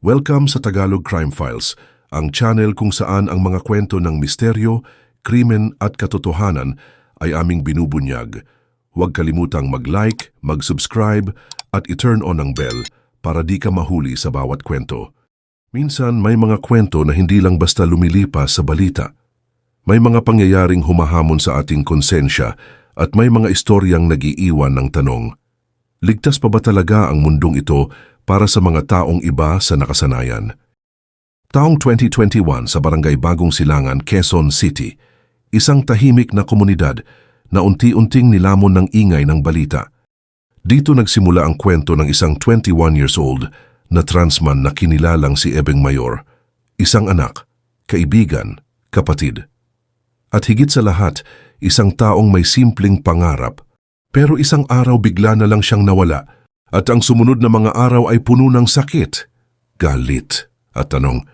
Welcome sa Tagalog Crime Files, ang channel kung saan ang mga kwento ng misteryo, krimen at katotohanan ay aming binubunyag. Huwag kalimutang mag-like, mag-subscribe at i-turn on ang bell para di ka mahuli sa bawat kwento. Minsan may mga kwento na hindi lang basta lumilipas sa balita. May mga pangyayaring humahamon sa ating konsensya at may mga istoryang nagiiwan ng tanong. Ligtas pa ba talaga ang mundong ito para sa mga taong iba sa nakasanayan? Taong 2021 sa Barangay Bagong Silangan, Quezon City, isang tahimik na komunidad na unti-unting nilamon ng ingay ng balita. Dito nagsimula ang kwento ng isang 21 years old na transman na kinilalang si Ebeng Mayor, isang anak, kaibigan, kapatid. At higit sa lahat, isang taong may simpleng pangarap. Pero isang araw bigla na lang siyang nawala at ang sumunod na mga araw ay puno ng sakit, galit at tanong.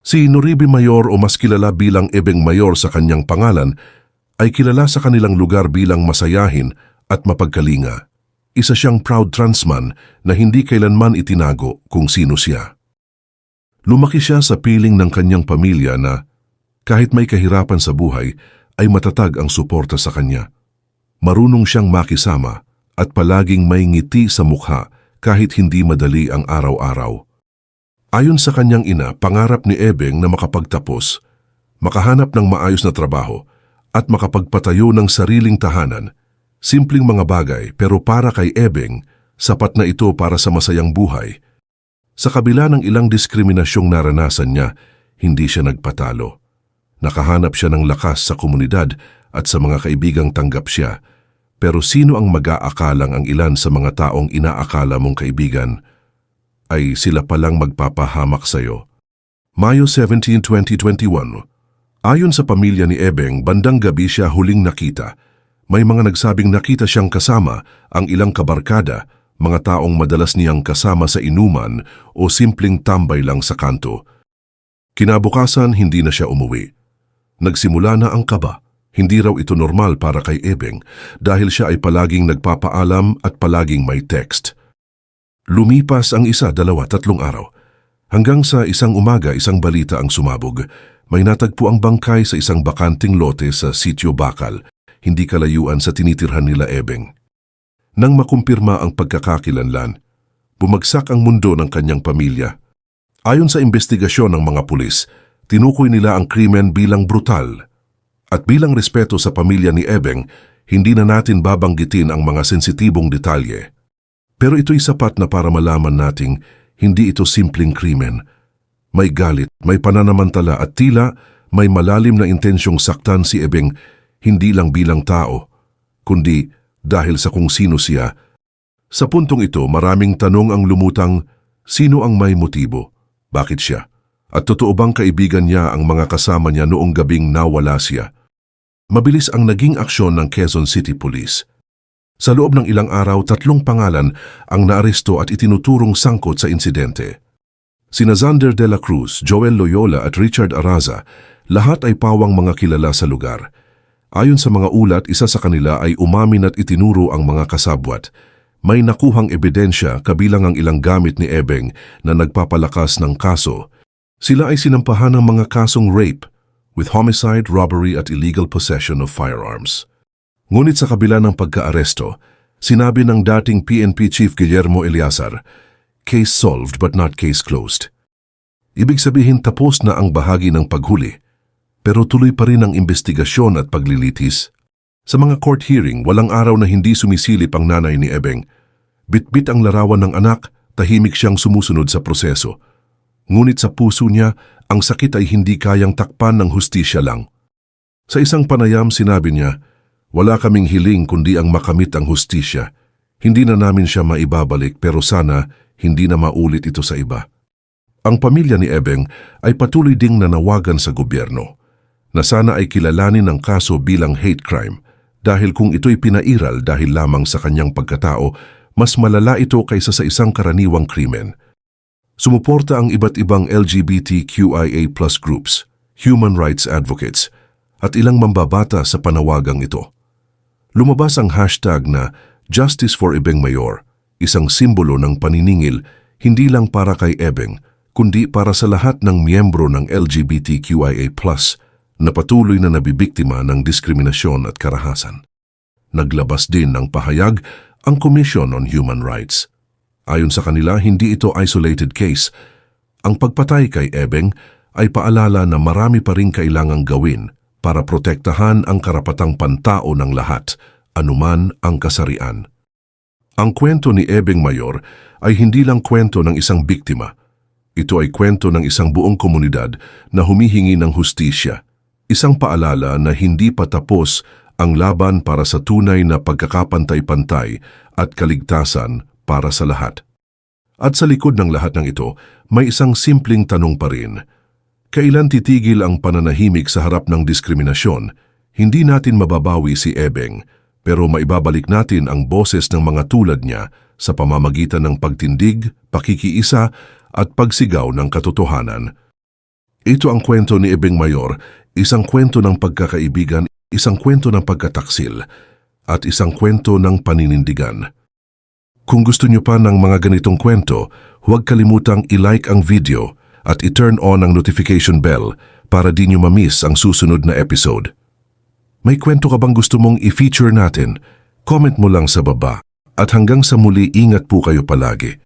Si Noribe Mayor o mas kilala bilang Ebeng Mayor sa kanyang pangalan ay kilala sa kanilang lugar bilang masayahin at mapagkalinga. Isa siyang proud transman na hindi kailanman itinago kung sino siya. Lumaki siya sa piling ng kanyang pamilya na kahit may kahirapan sa buhay ay matatag ang suporta sa kanya. Marunong siyang makisama at palaging may ngiti sa mukha kahit hindi madali ang araw-araw. Ayon sa kanyang ina, pangarap ni Ebeng na makapagtapos, makahanap ng maayos na trabaho at makapagpatayo ng sariling tahanan Simpleng mga bagay pero para kay Ebeng, sapat na ito para sa masayang buhay. Sa kabila ng ilang diskriminasyong naranasan niya, hindi siya nagpatalo. Nakahanap siya ng lakas sa komunidad at sa mga kaibigang tanggap siya. Pero sino ang mag-aakalang ang ilan sa mga taong inaakala mong kaibigan ay sila palang magpapahamak sa iyo? Mayo 17, 2021 Ayon sa pamilya ni Ebeng, bandang gabi siya huling nakita may mga nagsabing nakita siyang kasama ang ilang kabarkada, mga taong madalas niyang kasama sa inuman o simpleng tambay lang sa kanto. Kinabukasan, hindi na siya umuwi. Nagsimula na ang kaba. Hindi raw ito normal para kay Ebeng dahil siya ay palaging nagpapaalam at palaging may text. Lumipas ang isa, dalawa, tatlong araw. Hanggang sa isang umaga, isang balita ang sumabog. May natagpo ang bangkay sa isang bakanting lote sa Sitio Bakal hindi kalayuan sa tinitirhan nila Ebeng. Nang makumpirma ang pagkakakilanlan, bumagsak ang mundo ng kanyang pamilya. Ayon sa investigasyon ng mga pulis, tinukoy nila ang krimen bilang brutal. At bilang respeto sa pamilya ni Ebeng, hindi na natin babanggitin ang mga sensitibong detalye. Pero ito'y sapat na para malaman nating hindi ito simpleng krimen. May galit, may pananamantala at tila may malalim na intensyong saktan si Ebeng hindi lang bilang tao, kundi dahil sa kung sino siya. Sa puntong ito, maraming tanong ang lumutang, sino ang may motibo? Bakit siya? At totoo bang kaibigan niya ang mga kasama niya noong gabing nawala siya? Mabilis ang naging aksyon ng Quezon City Police. Sa loob ng ilang araw, tatlong pangalan ang naaresto at itinuturong sangkot sa insidente. Sina Zander de la Cruz, Joel Loyola at Richard Araza, lahat ay pawang mga kilala sa lugar. Ayon sa mga ulat, isa sa kanila ay umamin at itinuro ang mga kasabwat. May nakuhang ebidensya kabilang ang ilang gamit ni Ebeng na nagpapalakas ng kaso. Sila ay sinampahan ng mga kasong rape with homicide, robbery at illegal possession of firearms. Ngunit sa kabila ng pagkaaresto, sinabi ng dating PNP Chief Guillermo Eliazar, case solved but not case closed. Ibig sabihin tapos na ang bahagi ng paghuli pero tuloy pa rin ang investigasyon at paglilitis. Sa mga court hearing, walang araw na hindi sumisilip ang nanay ni Ebeng. Bitbit ang larawan ng anak, tahimik siyang sumusunod sa proseso. Ngunit sa puso niya, ang sakit ay hindi kayang takpan ng hustisya lang. Sa isang panayam sinabi niya, wala kaming hiling kundi ang makamit ang hustisya. Hindi na namin siya maibabalik pero sana hindi na maulit ito sa iba. Ang pamilya ni Ebeng ay patuloy ding nanawagan sa gobyerno na sana ay kilalanin ang kaso bilang hate crime dahil kung ito'y pinairal dahil lamang sa kanyang pagkatao, mas malala ito kaysa sa isang karaniwang krimen. Sumuporta ang iba't ibang LGBTQIA plus groups, human rights advocates, at ilang mambabata sa panawagang ito. Lumabas ang hashtag na Justice for Ebeng Mayor, isang simbolo ng paniningil hindi lang para kay Ebeng, kundi para sa lahat ng miyembro ng LGBTQIA+, na patuloy na nabibiktima ng diskriminasyon at karahasan. Naglabas din ng pahayag ang Commission on Human Rights. Ayon sa kanila, hindi ito isolated case. Ang pagpatay kay Ebeng ay paalala na marami pa rin kailangang gawin para protektahan ang karapatang pantao ng lahat, anuman ang kasarian. Ang kwento ni Ebeng Mayor ay hindi lang kwento ng isang biktima. Ito ay kwento ng isang buong komunidad na humihingi ng hustisya. Isang paalala na hindi pa tapos ang laban para sa tunay na pagkakapantay-pantay at kaligtasan para sa lahat. At sa likod ng lahat ng ito, may isang simpleng tanong pa rin. Kailan titigil ang pananahimik sa harap ng diskriminasyon? Hindi natin mababawi si Ebeng, pero maibabalik natin ang boses ng mga tulad niya sa pamamagitan ng pagtindig, pakikiisa at pagsigaw ng katotohanan. Ito ang kwento ni Ebeng Mayor, isang kwento ng pagkakaibigan, isang kwento ng pagkataksil, at isang kwento ng paninindigan. Kung gusto niyo pa ng mga ganitong kwento, huwag kalimutang i-like ang video at i-turn on ang notification bell para di niyo ma-miss ang susunod na episode. May kwento ka bang gusto mong i-feature natin? Comment mo lang sa baba. At hanggang sa muli, ingat po kayo palagi.